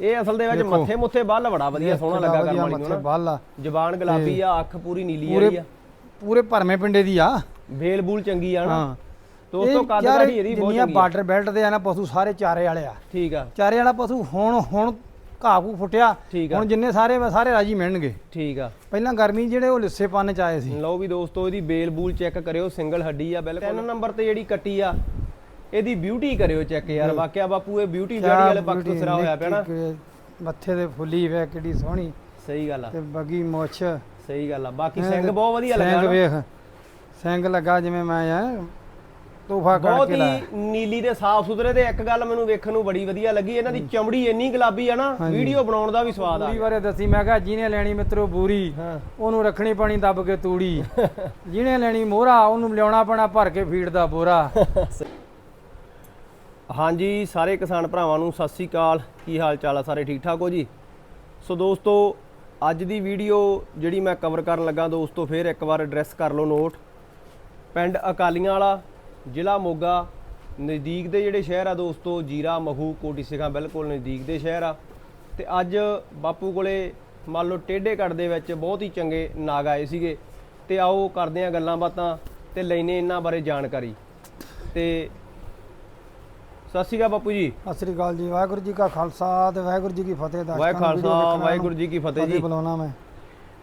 ਇਹ ਅਸਲ ਦੇ ਵਿੱਚ। ਮੱਥੇ ਮੁੱਥੇ ਬੱਲ ਬੜਾ ਵਧੀਆ ਸੋਹਣਾ ਲੱਗਾ ਕਰਮ ਵਾਲੀ ਨੂੰ ਮੱਥੇ ਬੱਲ ਆ। ਜ਼ਬਾਨ ਗੁਲਾਬੀ ਆ ਅੱਖ ਪੂਰੀ ਨੀਲੀ ਵਾਲੀ ਆ। ਪੂਰੇ ਭਰਮੇ ਪਿੰਡੇ ਦੀ ਆ। ਵੇਲ ਬੂਲ ਚੰਗੀ ਆ ਨਾ। ਹਾਂ। ਦੋਸਤੋ ਕੱਦ ਕਾਠੀ ਇਹਦੀ ਬਹੁਤ ਜਿੰਨੀਆਂ ਚੰਗੀ ਬਾਰਡਰ ਬੈਲਟ ਦੇ ਆ ਨਾ ਪਸ਼ੂ ਸਾਰੇ ਚਾਰੇ ਵਾਲੇ ਆ। ਠੀਕ ਆ। ਚਾਰੇ ਵਾਲਾ ਪਸ਼ੂ ਹੁਣ ਹੁਣ ਘਾਹ ਘੂ ਫੁੱਟਿਆ। ਠੀਕ ਆ। ਹੁਣ ਜਿੰਨੇ ਸਾਰੇ ਸਾਰੇ ਰਾਜੀ ਮਿਲਣਗੇ। ਠੀਕ ਆ। ਪਹਿਲਾਂ ਗਰਮੀ ਜਿਹੜੇ ਉਹ ਲਿੱਸੇ ਪੰਨ ਚ ਆਏ ਸੀ। ਲਓ ਵੀ ਦੋਸਤੋ ਇਹਦੀ ਬੇਲ ਬੂਲ ਚੈੱਕ ਕਰਿਓ ਸਿੰਗਲ ਹੱਡੀ ਆ ਬਿਲਕੁਲ। ਤਿੰਨ ਨੰਬਰ ਤੇ ਜਿਹੜੀ ਕੱਟੀ ਆ ਇਹਦੀ ਬਿਊਟੀ ਕਰਿਓ ਚੈੱਕ ਯਾਰ ਵਾਕਿਆ ਬਾਪੂ ਇਹ ਬਿਊਟੀ ਜਿਹੜੀ ਵਾਲੇ ਪੱਖ ਤੋਂ ਸਿਰਾ ਹੋਇਆ ਪਿਆ ਨਾ। ਮੱਥੇ ਤੇ ਫੁੱਲੀ ਵੇ ਕਿੱਡੀ ਸੋਹਣੀ। ਸਹੀ ਗੱਲ ਆ। ਤੇ ਬਗੀ ਮੁੱਛ। ਸਹੀ ਗੱਲ ਆ। ਬਾਕੀ ਸਿੰਘ ਬਹੁਤ ਵਧੀਆ ਲੱਗਾ ਸਿੰਘ। ਵੇਖ ਸਿੰਘ ਲੱਗਾ ਜਿਵੇਂ ਮੈਂ ਆ ਤੋਹਫਾ ਕੱਢ ਬਹੁਤ ਹੀ ਨੀਲੀ ਤੇ ਸਾਫ਼ ਸੁਥਰੇ ਤੇ ਇੱਕ ਗੱਲ ਮੈਨੂੰ ਵੇਖਣ ਨੂੰ ਬੜੀ ਵਧੀਆ ਲੱਗੀ ਇਹਨਾਂ ਦੀ ਚਮੜੀ ਇੰਨੀ ਗੁਲਾਬੀ ਆ ਨਾ ਵੀਡੀਓ ਬਣਾਉਣ ਦਾ ਵੀ ਸਵਾਦ ਆ ਬੂਰੀ ਬਾਰੇ ਦੱਸੀ ਮੈਂ ਕਿਹਾ ਜਿਹਨੇ ਲੈਣੀ ਮਿੱਤਰੋ ਬੂਰੀ ਉਹਨੂੰ ਰੱਖਣੀ ਪਾਣੀ ਦੱਬ ਕੇ ਤੂੜੀ। ਜਿਹਨੇ ਲੈਣੀ ਮੋਹਰਾ ਉਹਨੂੰ ਲਿਆਉਣਾ ਪੈਣਾ ਭਰ ਕੇ ਫੀਡ ਦਾ ਬੋਰਾ। ਹਾਂਜੀ, ਸਾਰੇ ਕਿਸਾਨ ਭਰਾਵਾਂ ਨੂੰ ਸਤਿ ਸ੍ਰੀ ਅਕਾਲ। ਕੀ ਹਾਲ ਚਾਲ ਆ ਸਾਰੇ? ਠੀਕ ਠਾਕ ਹੋ ਜੀ? ਸੋ ਦੋਸਤੋ, ਅੱਜ ਦੀ ਵੀਡੀਓ ਜਿਹੜੀ ਮੈਂ ਕਵਰ ਕਰਨ ਲੱਗਾ, ਦੋਸਤੋ, ਫਿਰ ਇੱਕ ਵਾਰ ਐਡਰੈਸ ਕਰ ਲਓ ਨੋਟ ਪਿੰਡ ਅਕਾਲੀਆਂ ਵਾਲਾ, ਜ਼ਿਲ੍ਹਾ ਮੋਗਾ, ਨਜ਼ਦੀਕ ਦੇ ਜਿਹੜੇ ਸ਼ਹਿਰ ਆ ਦੋਸਤੋ, ਜੀਰਾ, ਮਹੂ, ਕੋਟੀ ਸਿਖਾਂ, ਬਿਲਕੁਲ ਨਜ਼ਦੀਕ ਦੇ ਸ਼ਹਿਰ ਆ। ਤੇ ਅੱਜ ਬਾਪੂ ਕੋਲੇ ਮੰਨ ਲਓ ਟੇਢੇ ਕੱਟ ਦੇ ਵਿੱਚ ਬਹੁਤ ਹੀ ਚੰਗੇ ਨਾਗ ਆਏ ਸੀਗੇ। ਤੇ ਆਓ ਕਰਦੇ ਆ ਗੱਲਾਂ ਬਾਤਾਂ ਤੇ ਲੈਨੇ ਇਹਨਾਂ ਬਾਰੇ ਜਾਣਕਾਰੀ। ਤੇ ਸਤਿ ਸ਼੍ਰੀ ਅਕਾਲ ਬਾਪੂ ਜੀ। ਸਤਿ ਸ੍ਰੀ ਅਕਾਲ ਜੀ। ਵਾਹਿਗੁਰੂ ਜੀ ਕਾ ਖਾਲਸਾ ਤੇ ਵਾਹਿਗੁਰੂ ਜੀ ਕੀ ਫਤਿਹ। ਦਾ ਵਾਹਿ ਖਾਲਸਾ ਵਾਹਿਗੁਰੂ ਜੀ ਕੀ ਫਤਿਹ ਜੀ। ਬੁਲਾਉਣਾ ਮੈਂ।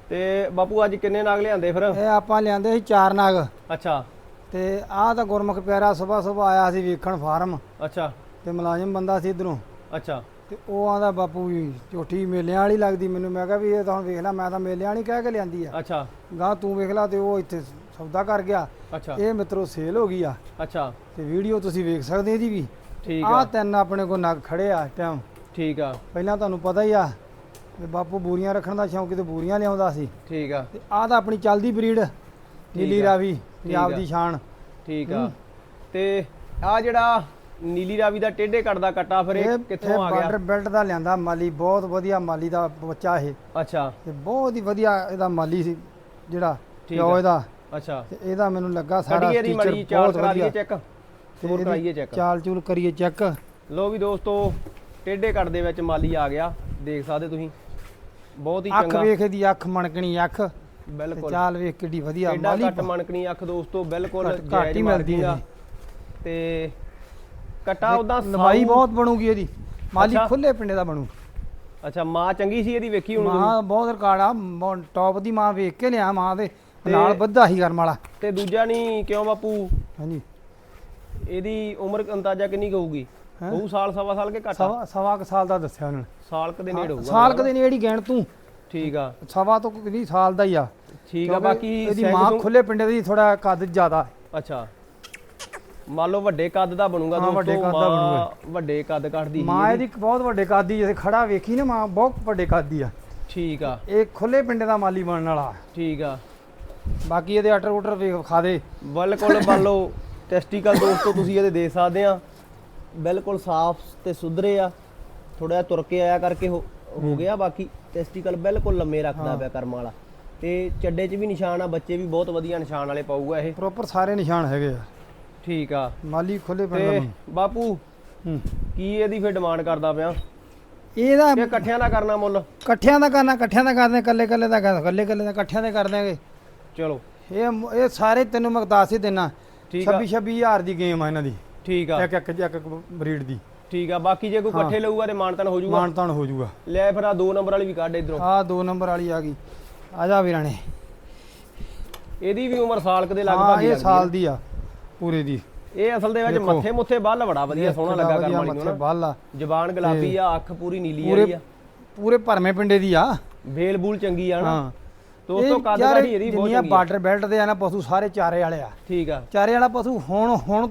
ਤੇ ਬਾਪੂ ਅੱਜ ਕਿੰਨੇ ਨਾਗ ਲਿਆਂਦੇ ਫਿਰ? ਇਹ ਆਪਾਂ ਲਿਆਂਦੇ ਸੀ ਚਾਰ ਨਾਗ। ਅੱਛਾ। ਤੇ ਆਹ ਤਾਂ ਗੁਰਮੁਖ ਪਿਆਰਾ ਸਵੇਰ ਸਵੇਰ ਆਇਆ ਸੀ ਵੇਖਣ ਫਾਰਮ। ਅੱਛਾ। ਤੇ ਮੁਲਾਜ਼ਮ ਬੰਦਾ ਸੀ ਇਧਰੋਂ। ਅੱਛਾ। ਤੇ ਉਹ ਆਂਦਾ ਬਾਪੂ ਜੀ ਝੋਟੀ ਮੇਲਿਆਂ ਵਾਲੀ ਲੱਗਦੀ ਮੈਨੂੰ। ਮੈਂ ਕਿਹਾ ਵੀ ਇਹ ਤਾਂ ਹੁਣ ਵੇਖ ਲੈ ਮੈਂ ਤਾਂ ਮੇਲਿਆਂ ਵਾਲੀ ਕਹਿ ਕੇ ਲਿਆਂਦੀ ਆ। ਅੱਛਾ। ਗਾਂ ਤੂੰ ਵੇਖ ਲੈ ਤੇ ਉਹ ਇੱਥੇ ਸੌਦਾ ਕਰ ਗਿਆ। ਅੱਛਾ। ਇਹ ਮਿੱਤਰੋ ਸੇਲ ਹੋ ਗਈ ਆ। ਅੱਛਾ। ਤੇ ਵੀਡੀਓ ਤੁਸੀਂ ਵੇਖ ਸਕਦੇ ਇਹਦੀ ਵੀ। ਠੀਕ ਆਹ ਆ। ਤਿੰਨ ਆਪਣੇ ਕੋਲ ਨਗ ਖੜੇ ਆ ਇਸ ਟਾਈਮ ਠੀਕ ਆ। ਪਹਿਲਾਂ ਤੁਹਾਨੂੰ ਪਤਾ ਹੀ ਆ ਵੀ ਬਾਪੂ ਬੂਰੀਆਂ ਰੱਖਣ ਦਾ ਸ਼ੌਂਕ ਤੇ ਬੂਰੀਆਂ ਲਿਆਉਂਦਾ ਸੀ। ਠੀਕ ਆ। ਤੇ ਆਹ ਤਾਂ ਆਪਣੀ ਚੱਲਦੀ ਬਰੀਡ ਨੀਲੀ ਆ, ਰਾਵੀ ਪੰਜਾਬ ਆ। ਦੀ ਸ਼ਾਨ। ਠੀਕ ਆ। ਤੇ ਆ ਜਿਹੜਾ ਨੀਲੀ ਰਾਵੀ ਦਾ ਟੇਢੇ ਕੱਟ ਦਾ ਕੱਟਾ ਫਿਰ ਇਹ ਕਿੱਥੋਂ ਆ ਬਾਰਡਰ ਗਿਆ ਬੈਲਟ ਦਾ ਲਿਆਂਦਾ ਮਾਲੀ ਬਹੁਤ ਵਧੀਆ ਮਾਲੀ ਦਾ ਬੱਚਾ ਇਹ। ਅੱਛਾ। ਤੇ ਬਹੁਤ ਹੀ ਵਧੀਆ ਇਹਦਾ ਮਾਲੀ ਸੀ ਜਿਹੜਾ ਠੀਕ ਪਿਓ ਆ। ਇਹਦਾ। ਅੱਛਾ। ਤੇ ਇਹਦਾ ਮੈਨੂੰ ਲੱਗਾ ਸਾਰਾ ਕੱਢੀਏ ਦੀ ਟੀਚਰ ਮੜੀ ਬਹੁਤ ਕਰਾ ਦਈਏ ਵਧੀਆ। ਚੈੱਕ ਹੋਰ ਕਰਾਈਏ ਚੈੱਕ ਚਾਲ ਚੂਲ ਕਰੀਏ ਚੈੱਕ ਲੋ ਵੀ ਦੋਸਤੋ ਟੇਢੇ ਕੱਟ ਦੇ ਵਿੱਚ ਮਾਲੀ ਆ ਗਿਆ। ਦੇਖ ਸਕਦੇ ਤੁਸੀਂ। ਬਹੁਤ ਹੀ ਅੱਖ ਚੰਗਾ। ਵੇਖ ਇਹਦੀ ਅੱਖ ਮਣਕਣੀ ਅੱਖ। ਬਿਲਕੁਲ। ਚਾਲ ਵੇਖ ਕਿੱਡੀ ਵਧੀਆ ਮਾਲੀ ਘੱਟ ਮਣਕਣੀ ਅੱਖ ਦੋਸਤੋ ਬਿਲਕੁਲ ਘੱਟ- ਹੀ ਮਿਲਦੀ ਹੈ ਆ। ਤੇ ਕਟਾ ਉਦਾਂ ਲੰਬਾਈ ਬਹੁਤ ਬਣੂਗੀ ਇਹਦੀ। ਮਾਲੀ। ਖੁੱਲੇ ਪਿੰਡੇ ਦਾ ਬਣੂ। ਅੱਛਾ ਮਾਂ ਚੰਗੀ ਸੀ ਇਹਦੀ ਵੇਖੀ ਹੁਣ? ਮਾਂ ਬਹੁਤ ਰਿਕਾਰਡ ਆ। ਟੌਪ ਦੀ ਮਾਂ ਵੇਖ ਕੇ ਲਿਆ ਮਾਂ ਦੇ। ਨਾਲ ਬੱਧਾ ਹੀ ਕਰਮ ਵਾਲਾ। ਤੇ ਦੂਜਾ ਨਹੀਂ ਕਿਉਂ ਬਾਪੂ? ਹਾਂਜੀ। ਇਹਦੀ ਉਮਰ ਅੰਦਾਜ਼ਾ ਕਿੰਨੀ ਕੁ ਹੋਊਗੀ? ਹੈਂ? ਹੋਊ ਸਾਲ ਸਵਾ ਸਾਲ ਕੇ ਘੱਟ? ਸਵਾ ਸਵਾ ਕੁ ਸਾਲ ਦਾ ਦੱਸਿਆ ਉਹਨਾਂ। ਨੇ ਸਾਲ ਕ ਦੇ ਨੇੜੇ ਹੋਊਗਾ। ਸਾਲ ਕਦੇ ਨਹੀਂ ਜਿਹੜੀ ਗੈਣ ਤੂੰ। ਠੀਕ ਆ। ਸਵਾ ਤੋਂ ਕਿੰਨੀ ਸਾਲ ਦਾ ਹੀ ਆ। ਠੀਕ ਆ ਕਿਉਂਕਿ ਬਾਕੀ ਇਹਦੀ ਸਿੰਘ ਮਾਂ ਖੁੱਲੇ ਪਿੰਡੇ ਦੀ ਥੋੜਾ ਕੱਦ ਜ਼ਿਆਦਾ ਅੱਛਾ। ਮੰਨ ਲਓ ਵੱਡੇ ਕੱਦ ਦਾ ਬਣੂਗਾ ਹਾਂ, ਵੱਡੇ ਦੋਸਤੋ ਕੱਦ ਦਾ ਮਾਂ ਵੱਡੇ ਕੱਦ ਕੱਢਦੀ ਮਾਂ ਇਹਦੀ ਬਹੁਤ ਵੱਡੇ ਕੱਦ ਦੀ ਜੇ ਖੜਾ ਵੇਖੀ ਨਾ ਮਾਂ ਬਹੁਤ ਵੱਡੇ ਕੱਦ ਦੀ ਆ। ਠੀਕ ਆ। ਇਹ ਖੁੱਲੇ ਪਿੰਡੇ ਦਾ ਮਾਲੀ ਬਣਨ ਵਾਲਾ ਠੀਕ ਆ। ਬਾਕੀ ਇਹਦੇ ਅਟਰ ਉਟਰ ਵੇਖ ਖਾ ਦੇ। ਬਿਲਕੁਲ ਮੰਨ ਲਓ ਟੈਸਟੀਕਲ ਦੋਸਤੋ ਤੁਸੀਂ ਇਹਦੇ ਦੇ ਸਕਦੇ ਆ। ਬਿਲਕੁਲ ਸਾਫ਼ ਤੇ ਸੁਧਰੇ ਆ। ਥੋੜਾ ਜਿਹਾ ਤੁਰ ਕੇ ਆਇਆ ਕਰਕੇ ਹੋ ਹੋ ਗਿਆ ਬਾਕੀ। ਟੈਸਟੀਕਲ ਬਿਲਕੁਲ ਲੰਮੇ ਰੱਖਦਾ ਪਿਆ ਕਰਮ ਵਾਲਾ। ਤੇ ਚੱਡੇ 'ਚ ਵੀ ਨਿਸ਼ਾਨ ਆ ਬੱਚੇ ਵੀ ਬਹੁਤ ਵਧੀਆ ਨਿਸ਼ਾਨ ਵਾਲੇ ਪਾਊਗਾ ਇਹ। ਪ੍ਰੋਪਰ ਸਾਰੇ ਨਿਸ਼ਾਨ ਹੈਗੇ ਆ। ਠੀਕ ਆ। ਮਾਲੀ ਖੁੱਲੇ ਪਿੰਡ ਦਾ ਤੇ। ਬਾਪੂ ਹੂੰ। ਕੀ ਇਹਦੀ ਫਿਰ ਡਿਮਾਂਡ ਕਰਦਾ ਪਿਆ? ਇਹਦਾ ਕਿ ਇਕੱਠਿਆਂ ਦਾ ਕਰਨਾ ਮੁੱਲ? ਇਕੱਠਿਆਂ ਦਾ ਕਰਨਾ ਇਕੱਠਿਆਂ ਦਾ ਕਰਦੇ ਕੱਲੇ ਕੱਲੇ ਦਾ ਕਰ ਕੱਲੇ ਕੱਲੇ ਦਾ ਇਕੱਠਿਆਂ ਦੇ ਕਰ ਦਿਆਂਗੇ ਚਲੋ। ਇਹ ਮ- ਇਹ ਸਾਰੇ ਤੈਨੂੰ ਮਕਦਾਸ ਹੀ ਦੇਣਾ। ਠੀਕ ਆ। 26 26000 ਦੀ ਗੇਮ ਆ ਇਹਨਾਂ ਦੀ। ਠੀਕ ਆ। ਇੱਕ ਇੱਕ ਇੱਕ ਬਰੀਡ ਦੀ। ਠੀਕ ਆ ਬਾਕੀ ਜੇ ਕੋਈ ਇਕੱਠੇ ਲਊਗਾ ਤੇ ਮਾਨਤਨ ਹੋ ਜਾਊਗਾ? ਮਾਨ ਤਾਨ ਹੋ ਜਾਊਗਾ। ਲੈ ਫਿਰ ਆ ਦੋ ਨੰਬਰ ਵਾਲੀ ਵੀ ਕੱਢ ਇਧਰੋਂ। ਆ ਦੋ ਨੰਬਰ ਵਾਲੀ ਆ ਗਈ। ਆ ਜਾ ਵੀਰਾਣੇ ਇਹਦੀ ਵੀ ਉਮਰ ਸਾਲ ਕੁ ਦੇ ਹਾਂ ਲਗਭਗ ਹੀ ਇਹ ਸਾਲ ਦੀ ਆ ਪੂਰੇ ਦੀ। ਇਹ ਅਸਲ ਦੇ ਵਿੱਚ। ਮੱਥੇ ਮੁੱਥੇ ਬੱਲ ਬੜਾ ਵਧੀਆ ਸੋਹਣਾ ਲੱਗਾ ਕਰਮ ਵਾਲੀ ਨੂੰ ਨਾ। ਬੱਲ ਆ। ਜ਼ਬਾਨ ਗੁਲਾਬੀ ਆ ਅੱਖ ਪੂਰੀ ਨੀਲੀ ਆ। ਪੂਰੇ ਭਰਮੇ ਪਿੰਡੇ ਦੀ ਆ। ਵੇਲ ਬੂਲ ਚੰਗੀ ਆ ਨਾ। ਹਾਂ। ਦੋਸਤੋ ਕੱਦ ਕਾਠੀ ਇਹਦੀ ਬਹੁਤ ਚੰਗੀ ਆ। ਬਾਰਡਰ ਬੈਲਟ ਦੇ ਆ ਨਾ ਪਸ਼ੂ ਸਾਰੇ ਚਾਰੇ ਵਾਲੇ ਆ। ਠੀਕ ਆ। ਚਾਰੇ ਵਾਲਾ ਪਸ਼ੂ ਹੁਣ ਹੁਣ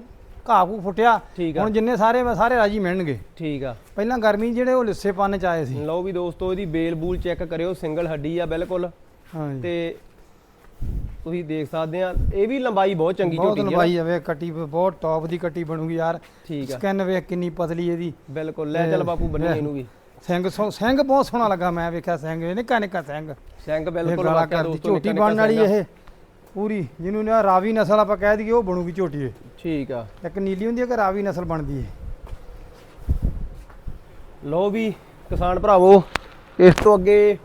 ਘਾਹ ਘੂ ਫੁੱਟਿਆ। ਹੁਣ ਜਿੰਨੇ ਸਾਰੇ ਸਾਰੇ ਰਾਜੀ ਮਿਲਣਗੇ। ਠੀਕ ਆ। ਪਹਿਲਾਂ ਗਰਮੀ ਜਿਹੜੇ ਉਹ ਲਿੱਸੇ ਪੰਨ ਚ ਆਏ ਸੀ। ਲਓ ਵੀ ਦੋਸਤੋ ਇਹਦੀ ਬੇਲ ਬੂਲ ਚੈੱਕ ਕਰਿਓ ਸਿੰਗਲ ਹੱਡੀ ਆ ਬਿਲਕੁਲ। ਹਾਂ ਜੀ ਤੇ ਤੁਸੀਂ ਦੇਖ ਸਕਦੇ ਆ ਇਹ ਵੀ ਲੰਬਾਈ ਬਹੁਤ ਚੰਗੀ ਝੋਟੀ ਆ। ਲੰਬਾਈ ਆ ਵੇ ਕੱਟੀ ਬਹੁਤ ਟੌਪ ਦੀ ਕੱਟੀ ਬਣੂਗੀ ਯਾਰ। ਠੀਕ ਆ। ਸਕਿਨ ਵੇਖ ਕਿੰਨੀ ਪਤਲੀ ਇਹਦੀ। ਬਿਲਕੁਲ ਲੈ ਚੱਲ ਬਾਪੂ ਬੰਨੀ। ਇਹਨੂੰ ਵੀ। ਸਿੰਘ ਸੋ- ਸਿੰਘ ਬਹੁਤ ਸੋਹਣਾ ਲੱਗਾ ਮੈਂ ਵੇਖਿਆ ਸਿੰਘ ਇਹ ਨਿੱਕਾ ਨਿੱਕਾ ਸਿੰਘ। ਸਿੰਘ ਬਿਲਕੁਲ ਗਾਲਾ ਵਾਕਿਆ ਕਰਦੀ ਦੋਸਤੋ ਝੋਟੀ ਨਿੱਕਾ ਬਣਨ ਵਾਲੀ ਨਿੱਕਾ ਇਹ ਪੂਰੀ ਜਿਹਨੂੰ ਨਾ ਰਾਵੀ ਨਸਲ ਆਪਾਂ ਕਹਿ ਦਈਏ ਉਹ ਬਣੂਗੀ ਝੋਟੀ ਇਹ। ਠੀਕ ਆ। ਇੱਕ ਨੀਲੀ ਹੁੰਦੀ ਹੈ ਕਿ ਰਾਵੀ ਨਸਲ ਬਣਦੀ ਹੈ ਲੋ ਵੀ ਕਿਸਾਨ ਭਰਾਵੋ ਇਸ ਤੋਂ ਅੱਗੇ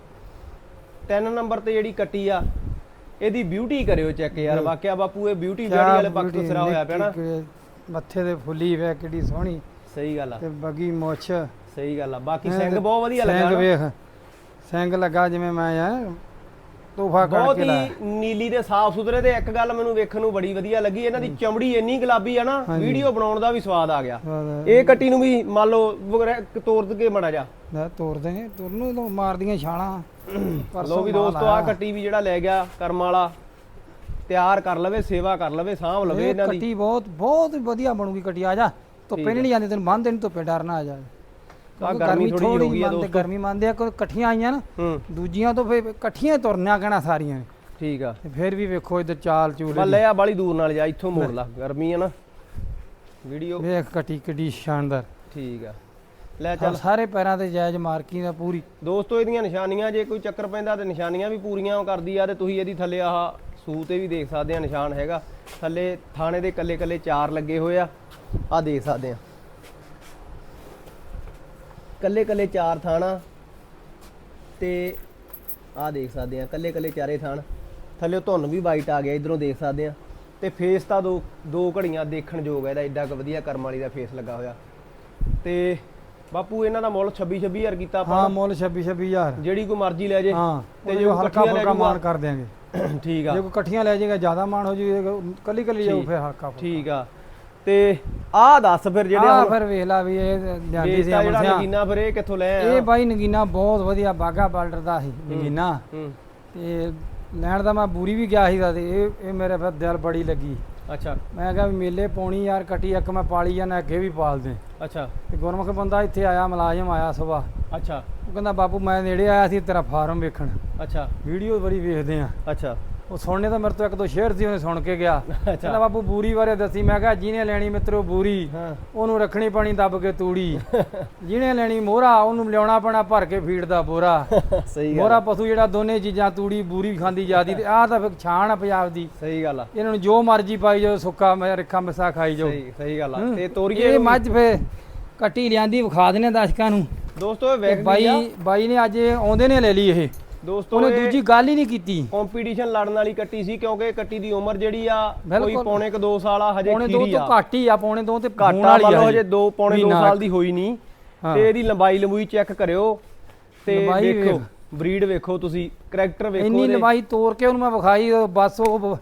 ਤਿੰਨ ਨੰਬਰ ਤੇ ਜਿਹੜੀ ਕੱਟੀ ਆ ਇਹਦੀ ਬਿਊਟੀ ਕਰਿਓ ਚੈੱਕ ਯਾਰ ਵਾਕਿਆ ਬਾਪੂ ਇਹ ਬਿਊਟੀ ਜਿਹੜੀ ਵਾਲੇ ਪੱਖ ਤੋਂ ਸਿਰਾ ਹੋਇਆ ਪਿਆ ਨਾ। ਮੱਥੇ ਦੇ ਫੁੱਲੀ ਵੇ ਕਿੱਡੀ ਸੋਹਣੀ। ਸਹੀ ਗੱਲ ਆ। ਤੇ ਬਗੀ ਮੁੱਛ ਸਹੀ ਗੱਲ ਆ। ਬਾਕੀ ਸਿੰਘ ਬਹੁਤ ਵਧੀਆ ਸਿੰਘ ਲੱਗਾ ਨਾ। ਵੇਖ ਸਿੰਘ ਲੱਗਾ ਜਿਵੇਂ ਮੈਂ ਆ ਤੋਹਫਾ ਬਹੁਤ ਕਰਕੇ ਲਾਇਆ। ਹੀ ਨੀਲੀ ਦੇ ਸਾਫ਼ ਸੁਥਰੇ ਤੇ ਇੱਕ ਗੱਲ ਮੈਨੂੰ ਵੇਖਣ ਨੂੰ ਬੜੀ ਵਧੀਆ ਲੱਗੀ ਇਹਨਾਂ ਦੀ ਚਮੜੀ ਇੰਨੀ ਗੁਲਾਬੀ ਆ ਨਾ। ਵੀਡੀਓ ਬਣਾਉਣ ਦਾ ਵੀ ਸਵਾਦ ਆ ਗਿਆ। ਇਹ ਕੱਟੀ ਨੂੰ ਵੀ ਮੰਨ ਲਓ ਤੋੜ ਕੇ ਮੜਾ ਜਾ ਲੈ ਤੋੜ ਦੇਗੇ। ਤੁਰ ਨੂੰ ਤਾਂ ਮਾਰਦੀਆਂ ਛਾਲਾਂ। ਲੋ ਵੀ ਦੋਸਤੋ ਆ ਕੱਟੀ ਵੀ ਜਿਹੜਾ ਲੈ ਗਿਆ ਕਰਮ ਵਾਲਾ ਤਿਆਰ ਕਰ ਲਵੇ ਸੇਵਾ ਕਰ ਲਵੇ ਸਾਂਭ ਲਵੇ ਇਹ ਇਹਨਾਂ ਦੀ। ਕੱਟੀ ਬਹੁਤ ਬਹੁਤ ਵਧੀਆ ਬਣੂਗੀ ਕੱਟੀ। ਆ ਜਾ ਧੁੱਪੇ ਨਹੀਂ ਜਾਂਦੇ ਤੈਨੂੰ ਬੰਨ੍ਹ ਦੇਣੀ ਧੁੱਪੇ ਡਰਨਾ ਆ ਜਾ। ਆਹ ਗਰਮੀ ਜਿਹੀ ਹੋ ਗਈ ਆ ਦੋਸਤੋ। ਗਰਮੀ ਮੰਨਦੇ ਆ ਕੋਈ ਇਕੱਠੀਆਂ ਆਈਆਂ ਨਾ ਦੂਜੀਆਂ ਤੋਂ ਫੇਰ ਇਕੱਠੀਆਂ ਤੁਰਨਾ ਕਹਿਣਾ ਸਾਰੀਆਂ ਨੇ। ਠੀਕ ਆ। ਫਿਰ ਵੀ ਵੇਖੋ ਇੱਧਰ ਚਾਲ ਚੂਲ ਬੱਲੇ ਲੈ ਆ ਬਾਲੀ ਦੂਰ ਨਾਲ ਜਾ ਇੱਥੋਂ ਮੋੜ ਲਾ। ਗਰਮੀ ਆ ਨਾ। ਵੀਡੀਓ। ਵੇਖ ਕੱਟੀ ਕਿੱਡੀ ਸ਼ਾਨਦਾਰ। ਠੀਕ ਆ। ਲੈ ਚੱਲ। ਸਾਰੇ ਪੈਰਾਂ ਤੇ ਜਾਇਜ਼ ਮਾਰਕੀ ਦਾ ਪੂਰੀ। ਦੋਸਤੋ ਇਹਦੀਆਂ ਨਿਸ਼ਾਨੀਆਂ ਜੇ ਕੋਈ ਚੱਕਰ ਪੈਂਦਾ ਤੇ ਨਿਸ਼ਾਨੀਆਂ ਵੀ ਪੂਰੀਆਂ ਕਰਦੀ ਆ ਤੇ ਤੁਸੀਂ ਇਹਦੀ ਥੱਲੇ ਆਹ ਸੂ ਤੇ ਵੀ ਦੇਖ ਸਕਦੇ ਆ ਨਿਸ਼ਾਨ ਹੈਗਾ। ਥੱਲੇ ਥਾਣੇ ਦੇ ਕੱਲੇ ਕੱਲੇ ਚਾਰ ਲੱਗੇ ਹੋਏ ਆ। ਆ ਦੇਖ ਸਕਦੇ ਆ। ਕੱਲੇ ਕੱਲੇ ਚਾਰ ਥਾਣਾ ਤੇ ਆ ਦੇਖ ਸਕਦੇ ਆ ਕੱਲੇ ਕੱਲੇ ਚਾਰੇ ਥਾਣ। ਥੱਲੇ ਧੁੰਨ ਵੀ ਵਾਈਟ ਆ ਗਿਆ ਇਧਰੋਂ ਦੇਖ ਸਕਦੇ ਆ। ਤੇ ਫੇਸ ਤਾਂ ਦੋ ਦੋ ਘੜੀਆਂ ਦੇਖਣ ਯੋਗ ਹੈ ਇਹਦਾ ਐਡਾ ਕੁ ਵਧੀਆ ਕਰਮ ਵਾਲੀ ਦਾ ਫੇਸ ਲੱਗਾ ਹੋਇਆ। ਤੇ ਬਾਪੂ ਇਹਨਾਂ ਦਾ ਮੁੱਲ 26 26000 ਕੀਤਾ ਹਾਂ ਆਪਾਂ ਮੁੱਲ 26 26000 ਜਿਹੜੀ ਕੋਈ ਮਰਜ਼ੀ ਲੈ ਜੇ। ਹਾਂ ਤੇ ਜੇ ਹਲਕਾ ਫੁਲਕਾ ਮਾਨ ਕਰ ਦਿਆਂਗੇ। ਠੀਕ ਆ। ਜੇ ਕੋਈ ਇਕੱਠੀਆਂ ਲੈ ਜਾਏਗਾ ਜ਼ਿਆਦਾ ਮਾਨ ਹੋ ਜਾਊਗਾ ਕੱਲੀ ਕੱਲੀ ਜਾਊ। ਫਿਰ ਹਲਕਾ ਫੁਲਕਾ ਠੀਕ ਆ। ਤੇ ਆਹ ਦੱਸ ਫਿਰ ਜਿਹੜੇ ਆ ਫਿਰ ਵੇਖ ਲਾ ਵੀ ਇਹ ਲਿਆਂਦੀ ਸੀ ਅਮਨ ਸਿਆਂ। ਨਗੀਨਾ ਫਿਰ ਇਹ ਕਿੱਥੋਂ ਲੈ ਇਹ ਆਇਆ ਬਾਈ ਨਗੀਨਾ ਬਹੁਤ ਵਧੀਆ ਬਾਗਾ ਬਾਰਡਰ ਦਾ ਸੀ ਨਗੀਨਾ। ਤੇ ਲੈਣ ਦਾ ਮੈਂ ਬੂਰੀ ਵੀ ਗਿਆ ਸੀਗਾ ਤੇ ਇਹ ਇਹ ਮੇਰੇ ਫਿਰ ਦਿਲ ਬੜੀ ਲੱਗੀ। ਅੱਛਾ। ਮੈਂ ਕਿਹਾ ਵੀ ਮੇਲੇ ਪਾਉਣੀ ਯਾਰ ਕੱਟੀ ਇੱਕ ਮੈਂ ਪਾਲੀ ਜਾਣਾ ਅੱਗੇ ਵੀ ਪਾਲ ਦੇ। ਅੱਛਾ। ਤੇ ਗੁਰਮੁਖ ਬੰਦਾ ਇੱਥੇ ਆਇਆ ਮੁਲਾਜ਼ਮ ਆਇਆ ਸਵੇਰ। ਅੱਛਾ। ਉਹ ਕਹਿੰਦਾ ਬਾਪੂ ਮੈਂ ਨੇੜੇ ਆਇਆ ਸੀ ਤੇਰਾ ਫਾਰਮ ਵੇਖਣ। ਅੱਛਾ। ਵੀਡੀਓ ਬੜੀ ਵੇਖਦੇ ਆ। ਅੱਛਾ। ਉਹ ਸੁਣਨੇ ਤਾਂ ਮੇਰੇ ਤੋਂ ਇੱਕ ਦੋ ਸ਼ੇਰ ਸੀ ਉਹਨੇ ਸੁਣ ਕੇ ਗਿਆ। ਕਹਿੰਦਾ ਬਾਪੂ ਬੂਰੀ ਬਾਰੇ ਦੱਸੀ। ਮੈਂ ਕਿਹਾ ਜਿਹਨੇ ਲੈਣੀ ਮਿੱਤਰੋ ਬੂਰੀ ਉਹਨੂੰ ਰੱਖਣੀ ਪਾਣੀ ਦੱਬ ਕੇ ਤੂੜੀ। ਜਿਹਨੇ ਲੈਣੀ ਮੋਹਰਾ ਉਹਨੂੰ ਲਿਆਉਣਾ ਪੈਣਾ ਭਰ ਕੇ ਫੀਡ ਦਾ ਬੋਰਾ। ਸਹੀ ਗੱਲ ਮੋਹਰਾ ਪਸ਼ੂ ਜਿਹੜਾ ਦੋਨੇ ਚੀਜ਼ਾਂ ਤੂੜੀ ਬੂਰੀ ਵੀ ਖਾਂਦੀ ਜਾਂਦੀ ਤੇ ਆਹ ਤਾਂ ਫਿਰ ਛਾਣ ਆ ਪੰਜਾਬ ਦੀ। ਸਹੀ ਗੱਲ ਆ। ਇਹਨਾਂ ਨੂੰ ਜੋ ਮਰਜ਼ੀ ਪਾਈ ਜਾਓ ਸੁੱਕਾ ਰਿੱਖਾ ਮਿਸਾ ਖਾਈ ਜਾਓ। ਸਹੀ ਸਹੀ ਗੱਲ ਆ। ਤੇ ਤੋਰੀਏ ਇਹ ਮੱਝ ਫੇ ਕੱਟੀ ਲਿਆਂਦੀ ਵਿਖਾ ਦਨੇ ਦਰਸ਼ਕਾਂ ਨੂੰ। ਦੋਸਤੋ ਇਹ ਵੇਖ ਬਾਈ ਬਾਈ ਨੇ ਅੱਜ ਆਉਂਦੇ ਨੇ ਲੈ ਲਈ ਇਹ। ਦੋਸਤੋ ਉਹਨੇ ਦੂਜੀ ਗੱਲ ਹੀ ਨਹੀਂ ਕੀਤੀ ਕੰਪੀਟੀਸ਼ਨ ਲੜਨ ਵਾਲੀ ਕੱਟੀ ਸੀ ਕਿਉਂਕਿ ਕੱਟੀ ਦੀ ਉਮਰ ਜਿਹੜੀ ਆ ਕੋਈ। ਪੌਣੇ ਕ 2 ਸਾਲ ਆ ਹਜੇ ਪੌਣੇ ਦੋ ਖੀਰੀ ਤੋਂ ਆ ਘੱਟ ਹੀ ਆ ਪੌਣੇ ਦੋ ਤੇ ਹੋਣ ਘਾਟਾ ਵਾਲੀ ਆ ਹਜੇ 2 ਪੌਣੇ 2 ਮਹੀਨਾ ਸਾਲ ਦੀ ਹੋਈ ਨਹੀਂ। ਤੇ ਇਹਦੀ ਲੰਬਾਈ ਲੰਬੂਈ ਚੈੱਕ ਕਰਿਓ ਤੇ ਵੇਖ। ਬਰੀਡ ਵੇਖੋ ਤੁਸੀਂ ਕਰੈਕਟਰ ਵੇਖੋ ਇੰਨੀ। ਲੰਬਾਈ ਤੋੜ ਕੇ ਉਹਨੂੰ ਮੈਂ ਵਿਖਾਈ ਬਸ ਉਹ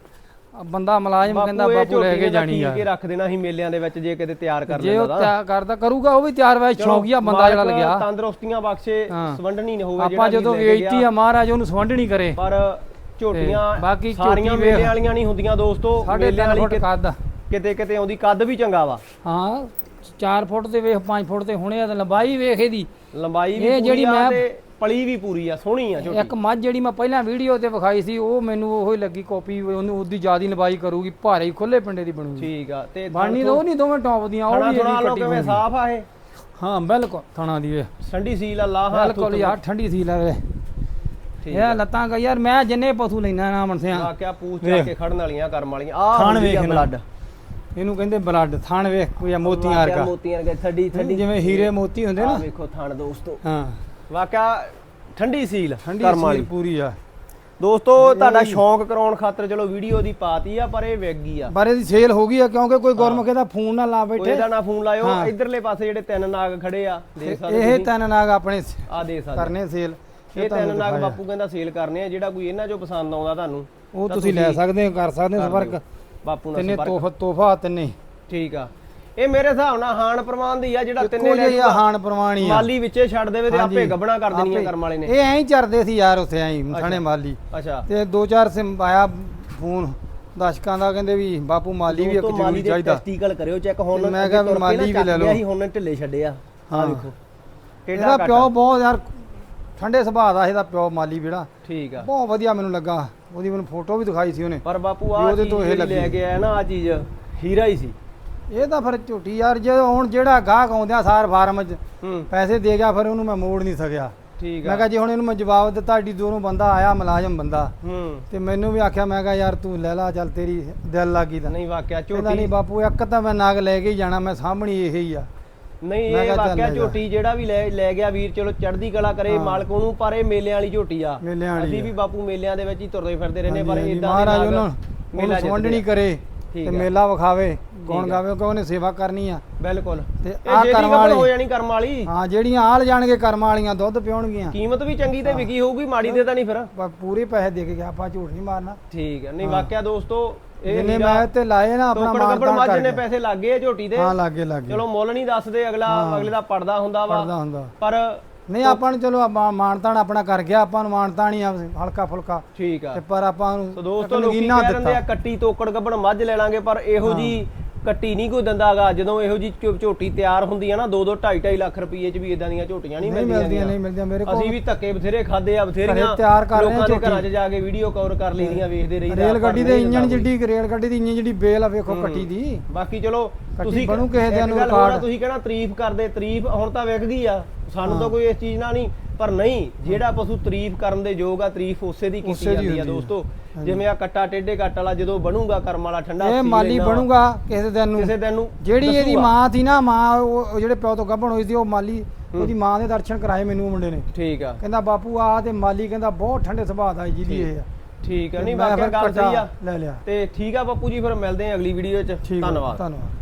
ਬੰਦਾ ਮੁਲਾਜ਼ਮ ਕਹਿੰਦਾ ਬਾਪੂ ਲੈ ਕੇ ਜਾਣੀ ਆ। ਕੇ ਰੱਖ ਦੇਣਾ ਸੀ ਮੇਲਿਆਂ ਦੇ ਵਿੱਚ ਜੇ ਕਿਤੇ ਤਿਆਰ ਕਰ ਜੇ ਉਹ ਲੈਂਦਾ ਤਿਆਰ ਕਰਦਾ ਕਰੂਗਾ ਉਹ ਵੀ ਤਿਆਰ ਵੈ ਸ਼ੌਕੀਆ ਬੰਦਾ ਜਿਹੜਾ ਲੱਗਿਆ। ਤੰਦਰੁਸਤੀਆਂ ਬਖਸ਼ੇ। ਸਵੰਡਣੀ ਨਾ ਹੋਵੇ ਆਪਾਂ ਜਦੋਂ ਵੇਚਤੀ। ਆ ਮਹਾਰਾਜ ਉਹਨੂੰ ਸਵੰਡਣੀ ਕਰੇ। ਪਰ ਝੋਟੀਆਂ ਬਾਕੀ ਸਾਰੀਆਂ ਮੇਲੇ। ਵਾਲੀਆਂ ਨਹੀਂ ਹੁੰਦੀਆਂ ਦੋਸਤੋ ਮੇਲੇ ਵਾਲੀ ਕਿਤੇ ਕਿਤੇ ਆਉਂਦੀ ਕੱਦ ਵੀ ਚੰਗਾ ਵਾ। ਹਾਂ 4 ਫੁੱਟ ਤੇ ਵੇਖ 5 ਫੁੱਟ ਤੇ ਹੁਣੇ ਆ ਤੇ ਲੰਬਾਈ ਵੇਖ ਇਹਦੀ। ਲੰਬਾਈ ਵੀ ਇਹ ਜਿਹੜੀ ਮੈਂ- ਪਲੀ ਵੀ ਪੂਰੀ ਆ ਸੋਹਣੀ ਆ ਝੋਟੀ। ਇੱਕ ਮੱਝ ਜਿਹੜੀ ਮੈਂ ਪਹਿਲਾਂ ਵੀਡੀਓ ਤੇ ਵਿਖਾਈ ਸੀ ਉਹ ਮੈਨੂੰ ਉਹੋ ਹੀ ਲੱਗੀ ਕਾਪੀ ਉਹਨੂੰ ਉਹਦੀ ਜਿਆਦੀ ਲੰਬਾਈ ਕਰੂਗੀ ਭਾਰੇ ਹੀ ਖੁੱਲੇ ਪਿੰਡੇ ਦੀ ਬਣੂਗੀ। ਠੀਕ ਆ ਤੇ ਬਾਣੀ ਤਾਂ ਉਹ ਨਹੀਂ ਦੋਵੇਂ ਟੌਪ ਦੀਆਂ ਉਹ ਵੀ ਇਹਦੀ ਲੋ ਕਿਵੇਂ। ਸਾਫ਼ ਆ ਇਹ? ਹਾਂ ਬਿਲਕੁਲ ਥਣਾ ਦੀ ਵੇ ਠੰਡੀ ਸੀਲ ਆ ਲਾਹ ਬਿਲਕੁਲ ਯਾਰ ਠੰਡੀ ਸੀ ਲੈ ਵੇ ਠੀਕ ਇਹ ਲੱਤਾਂ ਕ ਯਾਰ ਮੈਂ ਜਿੰਨੇ ਪਸ਼ੂ ਲੈਣਾ ਨਾ ਮਨਸਿਆ। ਵਾਕਿਆ ਪੂਛ ਚਾ ਵੇਖ। ਕੇ ਖੜਨ ਵਾਲੀਆਂ ਕਰਮ ਵਾਲੀਆਂ। ਆ ਥਣ ਆ ਵੇਖ। ਬਲੱਡ ਇਹਨੂੰ ਕਹਿੰਦੇ ਬਲੱਡ ਥਣ ਵੇਖ ਕੋਈ ਆ ਮੋਤੀਆਂ ਵਰਗਾ। ਮੋਤੀਆਂ ਵਰਗਾ ਥੱਡੀ ਥੱਡੀ। ਜਿਵੇਂ ਹੀਰੇ ਮੋਤੀ ਹੁੰਦੇ ਆ ਨਾ। ਵੇਖੋ ਥਣ ਦੋਸਤੋ। ਹਾਂ। ਵਾਕਿਆ ਠੰਡੀ ਸੀਲ ਠੰਡੀ ਕਰਮ ਵਾਲੀ। ਪੂਰੀ ਆ। ਦੋਸਤੋ ਤੁਹਾਡਾ ਸ਼ੌਂਕ ਕਰਾਉਣ ਖਾਤਰ ਚਲੋ ਵੀਡੀਓ ਦੀ ਪਾਤੀ ਆ ਪਰ ਇਹ ਵਿਕ ਗਈ ਆ। ਬਾਰੇ ਦੀ ਸੇਲ ਹੋ ਗਈ ਆ ਕਿਉਂਕਿ ਕੋਈ ਗੁਰਮੁਖੇ ਦਾ ਫੋਨ ਨਾ ਲਾ ਕੋਈ ਬੈਠੇ ਇਹਦਾ ਨਾ ਫੋਨ ਲਾਇਓ ਹਾਂ। ਇਧਰਲੇ ਪਾਸੇ ਜਿਹੜੇ ਤਿੰਨ ਨਾਗ ਖੜੇ ਆ ਦੇਖ ਸਕਦੇ ਇਹ ਤਿੰਨ ਨਾਗ ਆਪਣੇ ਸ- ਆ ਦੇਖ ਸਕਦੇ ਕਰਨੇ ਸੇਲ ਇਹ ਤਿੰਨ ਨਾਗ। ਬਾਪੂ ਕਹਿੰਦਾ ਸੇਲ ਕਰਨੇ ਆ ਜਿਹੜਾ ਕੋਈ ਇਹਨਾਂ ਚੋਂ ਪਸੰਦ ਆਉਂਦਾ ਤੁਹਾਨੂੰ ਉਹ ਤਾਂ ਤੁਸੀਂ ਲੈ ਸਕਦੇ ਹੋ ਕਰ ਸਕਦੇ ਹੋ ਸੰਪਰਕ। ਬਾਪੂ ਨਾਲ ਤਿੰਨੇ ਸੰਪਰਕ। ਤੋਹਫਾ ਤੋਹਫਾ ਤਿੰਨੇ। ਠੀਕ ਆ। ਇਹ ਮੇਰੇ ਹਿਸਾਬ ਨਾਲ ਹਾਨ ਪ੍ਰਮਾਨ ਦੀ ਆ ਜਿਹੜਾ ਤਿੰਨੇ ਲੈ ਜਿਹਾ ਹਾਨ ਪ੍ਰਮਾਣੀ ਆ। ਮਾਲੀ ਵਿੱਚੇ ਛੱਡ ਦੇਵੇ ਤੇ ਆਪੇ। ਗੱਬਣਾ ਕਰ ਦੇਣੀਆਂ। ਕਰਮ ਵਾਲੇ ਨੇ। ਇਹ ਐਂ ਹੀ ਚਰਦੇ ਸੀ ਯਾਰ ਉੱਥੇ ਐਂ ਹੀ ਥਾਣੇ ਮਾਲੀ। ਅੱਛਾ। ਤੇ ਦੋ ਚਾਰ ਸਿਮ ਆਇਆ ਫੋਨ ਦਰਸ਼ਕਾਂ ਦਾ ਕਹਿੰਦੇ ਵੀ ਬਾਪੂ ਮਾਲੀ ਵੀ ਇੱਕ ਜ਼ਰੂਰੀ ਚਾਹੀਦਾ। ਟੈਸਟੀਕਲ ਕਰਿਓ ਚੈੱਕ ਹੁਣ ਮੈਂ ਕਿਹਾ ਮਾਲੀ ਵੀ ਲੈ ਲਓ। ਲਿਆ ਸੀ, ਹੁਣ ਢਿੱਲੇ ਛੱਡੇ ਆ। ਹਾਂ। ਵੇਖੋ। ਇਹਦਾ। ਪਿਓ ਬਹੁਤ ਯਾਰ ਠੰਡੇ ਸੁਭਾਅ ਦਾ ਇਹਦਾ ਪਿਓ ਮਾਲੀ ਜਿਹੜਾ। ਠੀਕ ਆ। ਬਹੁਤ ਵਧੀਆ ਮੈਨੂੰ ਲੱਗਾ। ਉਹਦੀ ਮੈਨੂੰ ਫੋਟੋ ਵੀ ਦਿਖਾਈ ਸੀ ਉਹਨੇ। ਪਰ ਬਾਪੂ ਆ ਉਹਦੇ ਤੋਂ ਇਹ ਲੱਗੀ। ਲੈ ਕੇ ਆਇਆ ਨਾ ਆ ਚੀਜ਼ ਹੀਰਾ ਹੀ ਸੀ। ਇਹ ਤਾਂ ਫਿਰ ਝੂਠੀ ਯਾਰ ਜੇ ਹੁਣ ਜਿਹੜਾ ਗਾਹਕ ਆਉਂਦਿਆਂ ਸਾਰ ਫਾਰਮ 'ਚ ਹੂੰ। ਪੈਸੇ ਦੇ ਗਿਆ ਫਿਰ ਉਹਨੂੰ ਮੈਂ ਮੋੜ ਨਹੀਂ ਸਕਿਆ। ਠੀਕ ਮੈਂ ਆ ਕਿਹਾ ਜੇ ਹੁਣ ਇਹਨੂੰ ਮੈਂ ਜਵਾਬ ਦਿੱਤਾ ਏਡੀ ਦੂਰੋਂ ਬੰਦਾ ਆਇਆ ਮੁਲਾਜ਼ਮ ਬੰਦਾ। ਹੂੰ। ਤੇ ਮੈਨੂੰ ਵੀ ਆਖਿਆ ਮੈਂ ਕਿਹਾ ਯਾਰ ਤੂੰ ਲੈ ਲਾ ਚੱਲ ਤੇਰੀ ਦਿਲ ਲੱਗੀ ਤਾਂ। ਨਹੀਂ ਵਾਕਿਆ ਕਹਿੰਦਾ ਝੋਟੀ ਨਹੀਂ ਬਾਪੂ ਇੱਕ ਤਾਂ ਮੈਂ ਨਾਗ ਲੈ ਕੇ ਹੀ ਜਾਣਾ ਮੈਂ ਸਾਹਮਣੀ ਇਹ ਹੀ ਆ। ਨਹੀਂ ਮੈਂ ਇਹ ਕਿਹਾ ਚੱਲ ਵਾਕਿਆ ਲੈ ਜਾ। ਝੋਟੀ ਜਿਹੜਾ ਵੀ ਲੈ ਲੈ ਗਿਆ ਵੀਰ ਚਲੋ ਚੜ੍ਹਦੀ ਕਲਾ ਕਰੇ ਮਾਲਕ ਉਹਨੂੰ ਪਰ ਇਹ ਮੇਲਿਆਂ ਵਾਲੀ ਝੋਟੀ ਆ। ਮੇਲਿਆਂ ਵਾਲੀ ਅਸੀਂ ਆ। ਵੀ ਬਾਪੂ ਮੇਲਿਆਂ ਦੇ ਵਿੱਚ ਹੀ ਤੁਰਦੇ ਫਿਰਦੇ ਰਹਿੰਦੇ ਪਰ ਹਾਂਜੀ, ਇਦਾਂ ਮਹਾਰਾਜ ਉਹਨਾਂ ਮੇਲਾ ਉਹਨੂੰ ਕਰੇ। ਤੇ ਆ। ਮੇਲਾ ਵਿਖਾਵੇ ਕੌਣ ਆ। ਗਾਵੇ ਕਿ ਉਹਨੇ ਸੇਵਾ ਕਰਨੀ ਆ। ਬਿਲਕੁਲ। ਤੇ ਜਿਹੜੀ ਕਰਮ ਵਾਲੀ ਹੋ ਜਾਣੀ ਕਰਮ ਵਾਲੀ? ਹਾਂ ਜਿਹੜੀਆਂ ਆਲ ਜਾਣਗੇ ਕਰਮਾਂ ਵਾਲੀਆਂ ਦੁੱਧ ਪਿਉਣਗੀਆਂ। ਕੀਮਤ ਵੀ ਚੰਗੀ ਤੇ ਵਿਕੀ ਹੋਊਗੀ ਮਾੜੀ ਦੇ ਤਾਂ ਨਹੀਂ ਫਿਰ। ਪਰ ਪੈਸੇ ਦੇ ਕੇ ਗਿਆ ਆਪਾਂ ਝੂਠ ਨਹੀਂ ਮਾਰਨਾ। ਠੀਕ ਹੈ ਨਹੀਂ ਵਾਕਿਆ ਦੋਸਤੋ ਇਹ ਜਿੰਨੇ ਮੈਂ ਤੇ ਲਾਏ ਨਾ ਆਪਣਾ ਗੱਭਣ ਮਾਨਤਾਨ ਮੱਝ ਨੇ ਪੈਸੇ ਲੱਗੇ ਆ ਝੋਟੀ ਦੇ ਹਾਂ ਲਾਗੇ ਲਾਗੇ ਚਲੋ ਮੁੱਲ ਨਹੀਂ ਦੱਸਦੇ ਅਗਲਾ ਅਗਲੇ ਦਾ ਪੜਦਾ ਹੁੰਦਾ ਵਾ। ਪੜਦਾ ਹੁੰਦਾ। ਪਰ ਨਹੀਂ ਆਪਾਂ ਨੂੰ ਚਲੋ ਆਪਾਂ ਮਾਨਤਾਨ ਆਪਣਾ ਕਰ ਗਿਆ ਆਪਾਂ ਨੂੰ ਮਾਨਤਾਨ ਹੀ ਹਲਕਾ ਫੁਲਕਾ। ਠੀਕ ਆ। ਤੇ ਪਰ ਆਪਾਂ ਨੂੰ ਸੋ ਦੋਸਤੋ ਲੋਕੀ ਕਹਿ ਦਿੰਦੇ ਆ ਕੱਟੀ ਤੋਕੜ ਗੱਭਣ ਮੱਝ ਲੈ ਲਾਂਗੇ ਪਰ ਇਹੋ ਜੀ ਕੱਟੀ ਨਹੀਂ ਕੋਈ ਦਿੰਦਾਗਾ ਜਦੋਂ ਇਹੋ ਜੀ ਝੋਟੀ ਤਿਆਰ ਹੁੰਦੀ ਆ ਨਾ 2 2 2.5 2.5 ਲੱਖ ਰੁਪਏ ਚ ਵੀ ਇਦਾਂ ਦੀਆਂ ਝੋਟੀਆਂ ਨਹੀਂ ਨਹੀਂ ਮਿਲਦੀਆਂ ਨਹੀਂ ਮਿਲਦੀਆਂ। ਮੇਰੇ ਕੋਲ ਅਸੀਂ ਵੀ ਧੱਕੇ ਬਥੇਰੇ ਖਾਦੇ ਆ ਬਥੇਰੀਆਂ ਤਿਆਰ ਕਰ ਰਹੇ ਝੋਟੀ। ਘਰਾਂ 'ਚ ਜਾ ਕੇ ਵੀਡੀਓ ਕਵਰ ਕਰ ਲਈਆਂ ਵੇਖਦੇ ਰਹੀਦਾ ਰੇਲ ਗੱਡੀ ਦੇ ਹੁੰਦਾ ਜਿੱਡੀ ਰੇਲ ਗੱਡੀ ਦੀ ਇੰਜਨ ਜਿਹੜੀ ਬੇਲ ਆ ਵੇਖੋ ਕੱਟੀ ਦੀ। ਬਾਕੀ ਚਲੋ ਤੁਸੀਂ ਬਣੂ ਕਿਸੇ ਦਿਨ ਰਿਕਾਰਡ। ਤੁਸੀਂ ਕਹਿਣਾ ਤਾਰੀਫ ਕਰਦੇ ਤਾਰੀਫ ਹੁਣ ਤਾਂ ਵਿਕ ਗਈ ਆ। ਸਾਨੂੰ ਤਾਂ ਕੋਈ ਇਸ ਚੀਜ਼ ਨਾਲ ਨਹੀਂ ਪਰ ਨਹੀਂ ਜਿਹੜਾ ਪਸ਼ੂ ਤਾਰੀਫ ਕਰਨ ਦੇ ਯੋਗ ਆ ਤਾਰੀਫ ਉਸੇ ਦੀ ਕੀਤੀ ਦੀ ਜਾਂਦੀ ਆ। ਦੋਸਤੋ। ਜਿਵੇਂ ਆ ਕੱਟਾ ਟੇਡੇ ਕੱਟ ਵਾਲਾ ਜਦੋਂ ਬਣੂਗਾ ਕਰਮ ਵਾਲਾ ਠੰਡਾ ਇਹ ਮਾਲੀ ਬਣੂਗਾ ਕਿਸੇ ਦਿਨ ਨੂੰ। ਕਿਸੇ ਦਿਨ ਨੂੰ। ਜਿਹੜੀ ਇਹਦੀ। ਮਾਂ ਸੀ ਨਾ ਮਾਂ ਉਹ ਜਿਹੜੇ ਪਿਓ ਤੋਂ ਗੱਭਣ ਹੋਈ ਸੀ ਉਹ ਮਾਲੀ ਉਹਦੀ ਮਾਂ ਦੇ ਦਰਸ਼ਨ ਕਰਾਏ ਮੈਨੂੰ ਮੁੰਡੇ ਨੇ। ਠੀਕ ਆ। ਕਹਿੰਦਾ ਬਾਪੂ ਆ ਤੇ ਮਾਲੀ ਕਹਿੰਦਾ ਬਹੁਤ ਠੰਡੇ ਸੁਭਾਅ ਦਾ ਜਿਹਦੀ ਇਹ ਆ। ਠੀਕ ਆ। ਨਹੀਂ ਵਾਕਿਆ ਗੱਲ ਸਹੀ ਆ। ਲੈ ਲਿਆ। ਤੇ ਠੀਕ ਆ ਬਾਪੂ ਜੀ ਫਿਰ ਮਿਲਦੇ ਆ ਅਗਲੀ ਵੀਡੀਓ 'ਚ। ਧੰਨਵਾਦ। ਧੰਨਵਾਦ।